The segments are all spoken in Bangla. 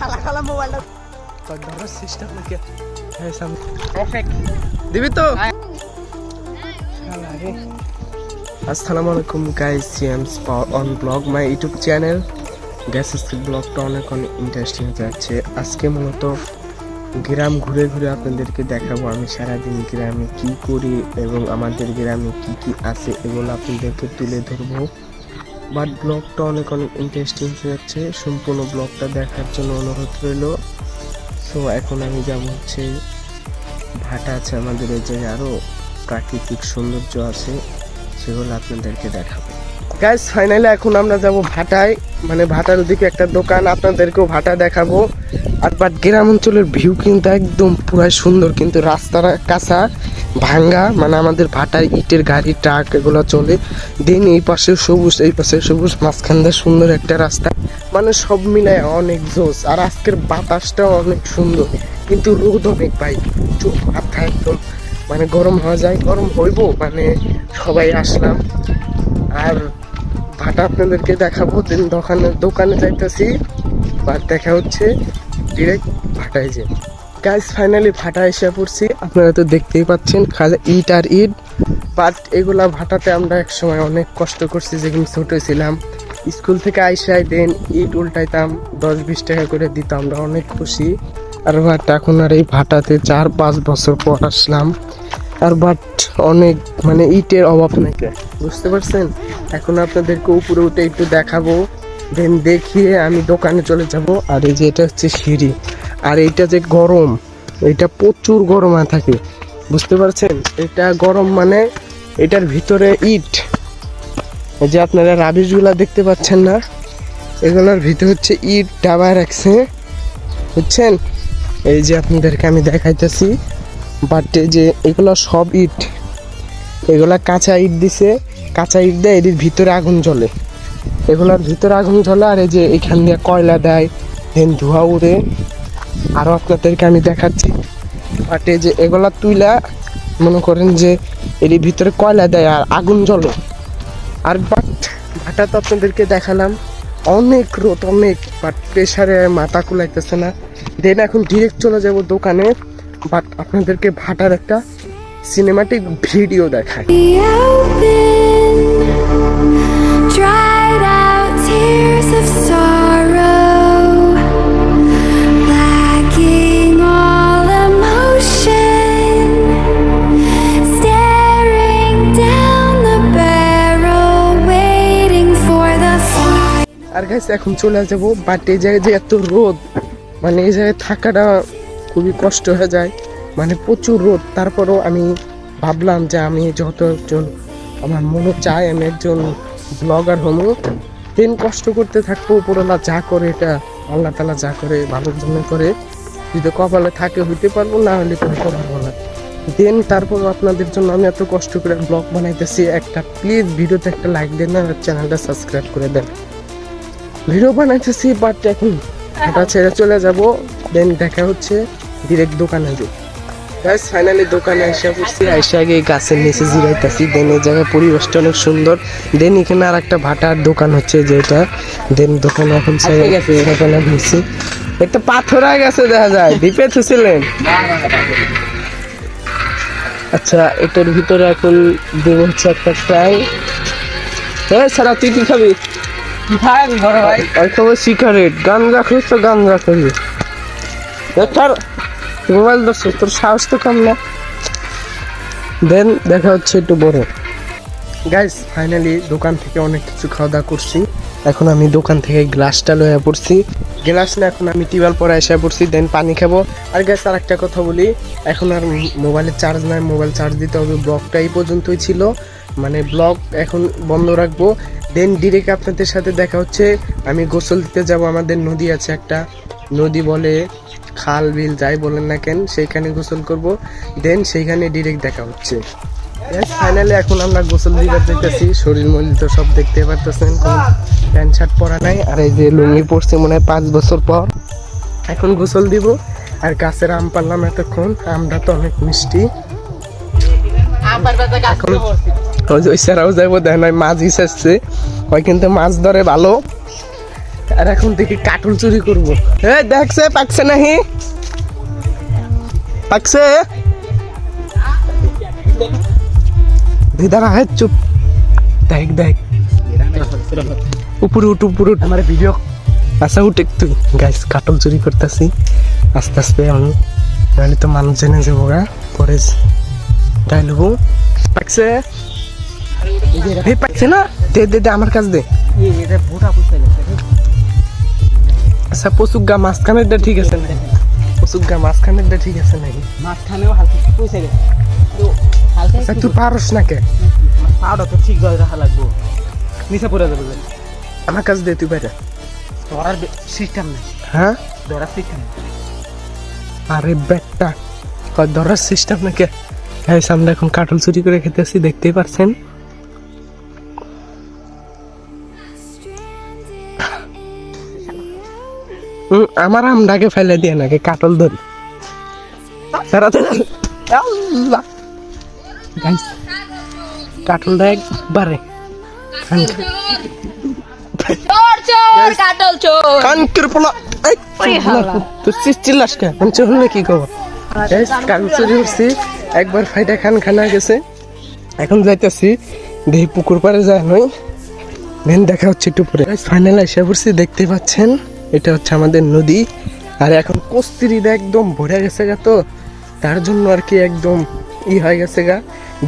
খালা খালা মোবাইলটা। ধরার সিস্টেম নাকি হ্যাঁ সামনে দিবি তো আসসালামু আলাইকুম guys সিএমস on blog my YouTube channel gas ব্লগটা অনেক অনেক ইন্টারেস্টিং যাচ্ছে। আজকে মূলত গ্রাম ঘুরে ঘুরে আপনাদেরকে দেখাবো আমি সারাদিন গ্রামে কি করি এবং আমাদের গ্রামে কি কি আছে এগুলো আপনাদেরকে তুলে ধরবো। বাট ব্লগটা অনেক অনেক ইন্টারেস্টিং হয়ে যাচ্ছে সম্পূর্ণ ব্লগটা দেখার জন্য অনুরোধ রইল। সো এখন আমি যাব হচ্ছে ভাটা আছে আমাদের, এই জায়গায় আরও প্রাকৃতিক সৌন্দর্য আছে, সেগুলো আপনাদেরকে দেখাবো। গাইস ফাইনালি এখন আমরা যাব ভাটায়। মানে ভাটার ওদিকে একটা দোকান, আপনাদেরকেও ভাটা দেখাবো। আর বাট গ্রাম অঞ্চলের ভিউ কিন্তু একদম পুরাই সুন্দর, কিন্তু রাস্তার কাঁচা ভাঙ্গা। মানে আমাদের ভাটায় ইটের গাড়ি, ট্রাক এগুলো চলে। দিন এই পাশে সবুজ, এই পাশে সবুজ, মাঝখান দিয়ে সুন্দর একটা রাস্তা। মানে সব মিলায় অনেক জোস আর আজকের বাতাসটাও অনেক সুন্দর। কিন্তু রোদ অনেক ভাই। চোখ মাথা একদম। মানে গরম হওয়া যায়। গরম হইব মানে সবাই আসলাম। আর ভাটা আপনাদেরকে দেখাবো। দিন দোকানে দোকানে যাইতেছি বা দেখা হচ্ছে ডিরেক্ট ভাটায় যে। গাইস ফাইনালি ভাটা এসে পড়ছি। আপনারা তো দেখতেই পাচ্ছেন খাজা ইট আর ইট বাট এগুলা ভাটাতে আমরা এক সময় অনেক কষ্ট করছি, যেগুলো ছোট ছিলাম। স্কুল থেকে আইসাই দেন ইট উল্টাইতাম, দশ বিশ টাকা করে দিতাম আমরা অনেক খুশি। আর বাট এখন আর এই ভাটাতে চার পাঁচ বছর পর আসলাম। আর বাট অনেক মানে ইটের অভাব নাকি, বুঝতে পারছেন? এখন আপনাদেরকে উপরে উঠে একটু দেখাবো। দেন দেখিয়ে আমি দোকানে চলে যাব। আর এই যে এটা হচ্ছে সিঁড়ি। আর এইটা যে গরম, এটা প্রচুর গরম থাকে। বুঝতে পারছেন? এটা গরম মানে এটার ভিতরে ইট। এই যে আপনারা রাবিশগুলা দেখতে পাচ্ছেন না, এগুলোর ভিতরে হচ্ছে ইট ডাবায় রাখছে। বুঝছেন? এই যে আপনাদেরকে আমি দেখাইতেছি, বাট যে এগুলো সব ইট। এগুলা কাঁচা ইট দিছে। কাঁচা ইট দেয়, এটির ভিতরে আগুন জ্বলে। এগুলোর ভিতরে আগুন জ্বলে আর এই যে এখান দিয়ে কয়লা দেয় দেন ধোঁয়া উড়ে। আরও আপনাদেরকে আমি দেখাচ্ছি। বাট এই যে এগুলা তুইলা মনে করেন যে এর ভিতরে কয়লা দেয় আর আগুন জ্বলে। আর বাট ভাটা তো আপনাদেরকে দেখালাম, অনেক রোদ, অনেক বাট প্রেশারে মাথা কুলাইতেছে না। দেন এখন ডিরেক্ট চলে যাব দোকানে বাট আপনাদেরকে ভাটার একটা সিনেমাটিক ভিডিও দেখায় আর এখন চলে যাব বাট এই জায়গায় যে এত রোদ মানে এই জায়গায় থাকাটা খুবই কষ্ট হয়ে যায়। মানে প্রচুর রোদ, তারপরেও আমি ভাবলাম যে আমি যত একজন আমার মনে চায় আমি একজন ব্লগার হব দিন কষ্ট করতে থাকব, উপরওয়ালা যা করে এটা আল্লাহ তালা যা করে ভালোর জন্য করে। যদি কপালে থাকে হইতে পারব, না হলে হইতে পারব না। দেন তারপর আপনাদের জন্য আমি এত কষ্ট করে ব্লগ বানাইতেছি। একটা প্লিজ ভিডিওতে একটা লাইক দেন আর চ্যানেলটা সাবস্ক্রাইব করে দেন। ভিডিও বানাইতেছি বাট এখন হাঁটা ছেড়ে চলে যাব। দেন দেখা হচ্ছে ডিরেক্ট দোকানে যাই গাইস ফাইনালি দোকানে এসে পড়ছি এসে আগে গাছের নিচে জিরাইতেছি দেন এই জায়গায় পরিবেশটা অনেক সুন্দর। দেন এখানে আর একটা ভাটার দোকান হচ্ছে যেটা। দেন দোকানে এখন দোকানে ঘুরছি একটা পাথর হয়ে গেছে দেখা যায়। দ্বীপে থুছিলেন আচ্ছা এটার ভিতরে এখন দেব হচ্ছে একটা ফ্রাই হ্যাঁ সারা তুই কি খাবি? ভাই বড় ভাই। আর খাব সিগারেট গান রাখিস তো গান রাখবি মোবাইল ধরছো, তোর সাহস তো কম না। দেন দেখা হচ্ছে একটু বড়। গাইস ফাইনালি দোকান থেকে অনেক কিছু খাওয়া দাওয়া করছি। এখন আমি দোকান থেকে গ্লাসটা লয়ে পড়ছি। গ্লাস না, এখন আমি টিউবওয়েল পরে এসে পড়ছি দেন পানি খাব। আর গ্যাস আর একটা কথা বলি, এখন আর মোবাইলে চার্জ নাই, মোবাইল চার্জ দিতে হবে। ব্লগটা এই পর্যন্তই ছিল। মানে ব্লগ এখন বন্ধ রাখব। দেন ডিরেক্ট আপনাদের সাথে দেখা হচ্ছে। আমি গোসল দিতে যাব, আমাদের নদী আছে একটা। নদী বলে খাল, বিল যাই বলেন না কেন, সেইখানে গোসল করব। দেন সেইখানে ডিরেক্ট দেখা হচ্ছে। ফাইনালি এখন আমরা গোসল দিবার যেতেছি শরীর মলিন তো সব দেখতে পারতেছেন, কোন প্যান্ট শার্ট পরা নাই। আর এই যে লুঙ্গি পরছে মনে হয় পাঁচ বছর পর। এখন গোসল দিব। আর গাছের আম পারলাম এতক্ষণ। আমটা তো অনেক মিষ্টি। ওই স্যারাও যাইবো দেখ নয় মাছ হিসেছে ওই কিন্তু মাছ ধরে ভালো। আর এখন দেখি কাটুল চুরি করব। এ দেখছে পাকছে নাহি? পাকছে? দিদারা হ্যাঁ চুপ। দেখ দেখ। উপরে উঠ উপরে উঠ। আমার ভিডিও আচ্ছা উঠ একটু। গাইস কাটল চুরি করতেছি। আস্তে আস্তে আমি। নাহলে তো মানুষ জেনে যাব গা পরে যাই নেব পাকছে? পাকছে না? দে দে দে আমার কাছ দে। এটা ভোটা পুষতে গেছে। আচ্ছা পশুগা মাঝখানেরটা ঠিক আছে না পশুগা মাঝখানেরটা ঠিক আছে নাকি? মাঝখানেও হালকা গেছে তো হালকা আচ্ছা তুই পারস না কে? পাউডার তো ঠিক ভাবে রাখা লাগবো। নিচে পড়ে যাবে। আমার কাছ দে তুই বাইরে। ধরার সিস্টেম নেই। হ্যাঁ? ধরার সিস্টেম আরে ব্যাগটা কয় ধরার সিস্টেম নাকি? হ্যাঁ আমরা এখন কাটল চুরি করে খেতেছি দেখতেই পারছেন? আমার আমটাকে ফেলে দিয়ে নাকি কাটল ধরি। কাটলটা একবারে একবার ফাইটা খান খানা গেছে। এখন যাইতেছি। দেহি পুকুর পাড়ে যায় নই। দেন দেখা হচ্ছে একটু পরে। ফাইনাল এসে পড়ছি দেখতে পাচ্ছেন? এটা হচ্ছে আমাদের নদী। আর এখন কস্তিরিটা একদম ভরে গেছে গা তো। তার জন্য আর কি একদম ই হয়ে গেছে গা।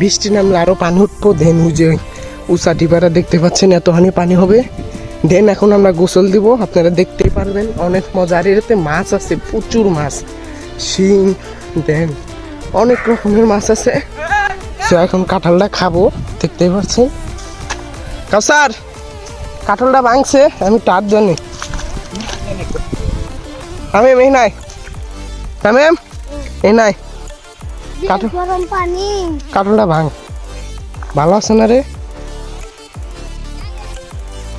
বৃষ্টি নামলে আরও পানি উঠবো। দেন ওই যে উষা টিপারা দেখতে পাচ্ছেন, এতখানি পানি হবে। দেন এখন আমরা গোসল দিব। আপনারা দেখতেই পারবেন, অনেক মজার এতে মাছ আছে, প্রচুর মাছ। শিং দেন অনেক রকমের মাছ আছে। তো এখন কাঁঠালটা খাব, দেখতেই পাচ্ছেন। কাউসার, কাঁঠালটা ভাঙছে, আমি তার জানি আমি এই নাই। আমি এই নাই। গরম পানি। কাঁঠালটা ভাঙ। ভালো আছে না রে?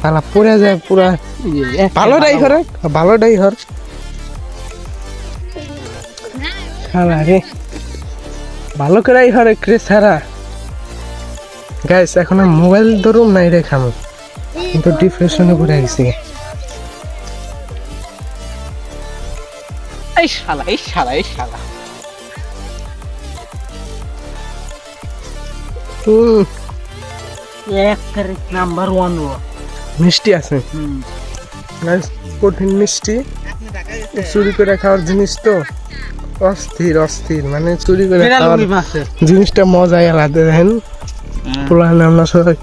পালা পড়ে যায় পুরা। ভালোটাই হর ভালোটাই হর শালা রে। ভালো করেই হর রে সারা? গাইস এখন মোবাইল ধরুন নাই রে খামো। কিন্তু ডিপ্রেশনে পড়ে গেছি এই শালা এই শালা এই শালা। হুম এক নাম্বার ওয়ান ও। মিষ্টি আছে। গাইস কঠিন মিষ্টি। চুরি করে খাওয়ার জিনিস তো। অস্থির অস্থির। মানে চুরি করে খাওয়ার জিনিসটা মজাই আলাদা দেখেন। পুরান আমরা সবাই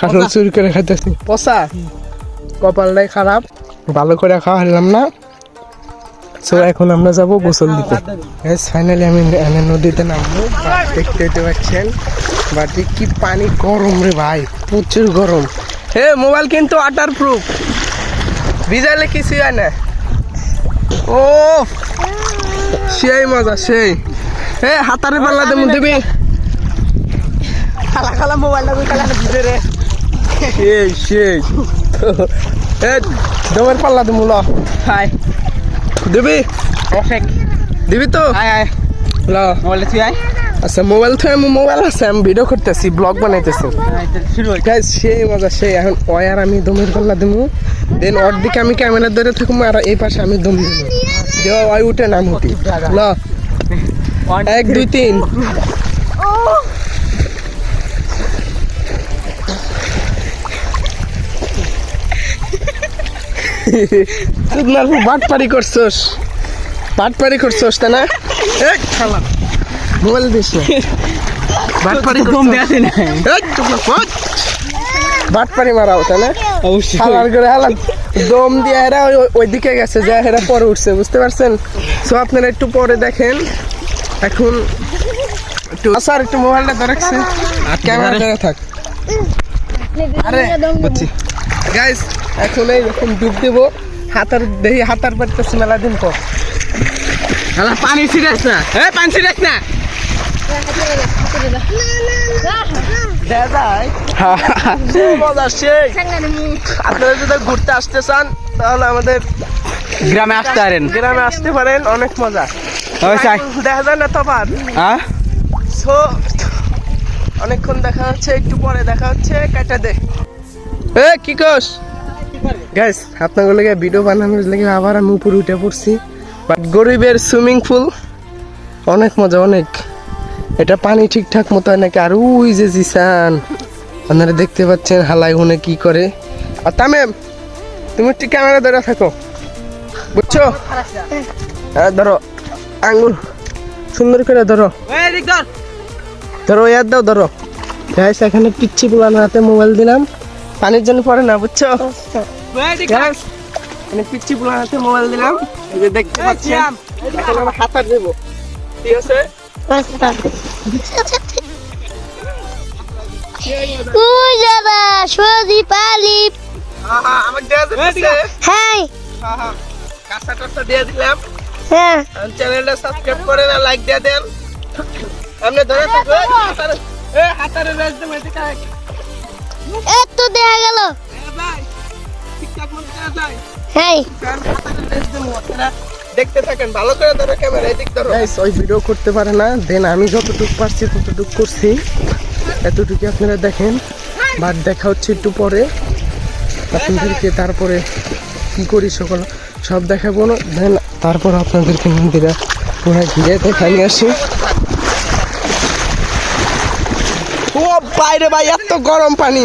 কাঁঠাল চুরি করে খাইতেছি। পচা। কপালটাই খারাপ। ভালো করে খাওয়া হলাম না। সো এখন আমরা যাব গোসল দিতে। গ্যাস ফাইনালি আমি এনে নদীতে নামবো। দেখতে দেখতে পাচ্ছেন। বাটি কি পানি গরম রে ভাই প্রচুর গরম। হে মোবাইল কিন্তু ওয়াটার প্রুফ ভিজাইলে কিছু হয় না? ও সেই মজা সেই হে হাতারে পাল্লা দেবো দিবি। খালা খালা মোবাইলটা কই খালা ভিতরে সেই সেই এ দমের পাল্লা দেবো ল। হাই। দিবি? দিবি তো? মোবাইল তুই আয়। আচ্ছা মোবাইল তো আমি মোবাইল আছে আমি ভিডিও করতেছি ব্লগ বানাইতেছি। গাইজ সেই মজা সেই এখন ওই আর আমি দমের পাল্লা দেবো দেন ওর দিকে আমি ক্যামেরা ধরে থাকব আর এই পাশে আমি দম দিব দেওয়া ওই উঠে নাম উঠি ল। এক দুই তিন। তুই না বাট পারি করছস। বাট পারি করছস তা না? এই খালা মোবাইল দিস না। বাট পারি দম দেয়াছে না বাট পারি মারাও তাই না? অবশ্যই। হালার করে হালার। দম দিয়ে এরা ওই- ওইদিকে গেছে যা এরা পরে উঠছে বুঝতে পারছেন? সো আপনারা একটু পরে দেখেন। এখন একটু স্যার একটু মোবাইলটা ধরেছে ক্যামেরা ধরে। থাক। আরে বুঝছি গাইস এখন এই রকম ডুব দেবো হাতার দেখি হাতার পারতেছি মেলা দিন পর খালা পানি ছিড়াস না এ পানি ছিড়াস না? আপনারা যদি ঘুরতে আসতে চান তাহলে আমাদের গ্রামে আসতে পারেন। গ্রামে আসতে পারেন অনেক মজা। দেখা যায় না তফাৎ হ্যাঁ? অনেকক্ষণ দেখা হচ্ছে একটু পরে দেখা হচ্ছে কাটা দে। এ কি কস? গাইস আপনাদের লাগে ভিডিও বানানোর লাগে আবার আমি উপরে উঠে পড়ছি। বাট গরিবের সুইমিং পুল অনেক মজা অনেক। এটা পানি ঠিকঠাক মতো হয় নাকি? আর ওই যে জিসান আপনারা দেখতে পাচ্ছেন হালাই হুনে কি করে। আর তামেম তুমি একটু ক্যামেরা ধরে থাকো। বুঝছ? হ্যাঁ ধরো আঙ্গুল সুন্দর করে ধরো। ধর। ধরো ইয়াদ দাও ধরো। গাইস এখানে পিচ্ছি বুলানোর হাতে মোবাইল দিলাম। পানির জন্য পড়ে না বুঝছ? Guys, পিচ্ছি হাতে মোবাইল দিলাম। এই যে দেখতে পাচ্ছেন। এখন আমরা হাতার দেবো। ঠিক আছে? কই যাবা দেওয়া হ্যাঁ আহা, কাঁচা টাচা দিয়ে দিলাম। হ্যাঁ। চ্যানেলটা সাবস্ক্রাইব করে না লাইক দিয়ে দেন। আপনি ধরে হাতারে- হাতারে দেখা গেল। ভাই, ঠিকঠাক মতো দেওয়া যায়? হ্যাঁ কারণ হাতারে রেস দেবো, আপনারা দেখতে থাকেন ভালো করে ধরো ক্যামেরা এদিক ধরো। ওই ভিডিও করতে পারে না দেন আমি যতটুকু পারছি ততটুকু করছি। এতটুকু আপনারা দেখেন বাট দেখা হচ্ছে একটু পরে। আপনাদেরকে তারপরে কি করি সকল সব দেখাবো না দেন তারপর আপনাদেরকে মন্দিরে পুরো ঘিরে দেখা নিয়ে আসি। ও বাইরে ভাই এত গরম পানি।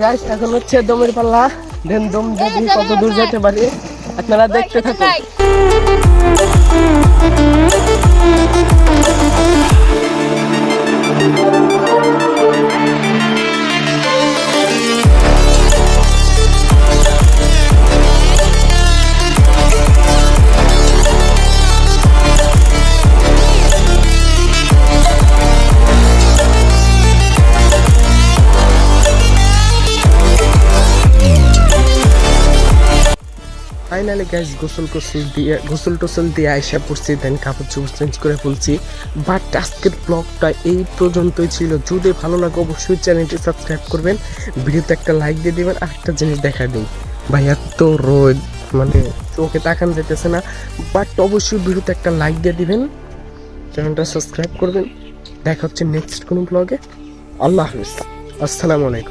Guys, এখন হচ্ছে দমের পাল্লা। দেন দম যদি কত দূর যেতে পারি আপনারা দেখতে থাকুন। ফাইনালি গ্যাস গোসল গোসল দিয়ে গোসল টোসল দিয়ে আইসা পড়ছি দেন কাপড় চোপড় চেঞ্জ করে ফেলছি। বাট আজকের ব্লগটা এই পর্যন্তই ছিল। যদি ভালো লাগে, অবশ্যই চ্যানেলটি সাবস্ক্রাইব করবেন। ভিডিওতে একটা লাইক দিয়ে দেবেন, আর একটা জিনিস দেখা দিন। ভাই, এত রোদ মানে চোখে তাকান যেতেছে না। বাট অবশ্যই ভিডিওতে একটা লাইক দিয়ে দিবেন। চ্যানেলটা সাবস্ক্রাইব করবেন। দেখা হচ্ছে নেক্সট কোনো ব্লগে আল্লাহ হাফিজ। আসসালামু আলাইকুম।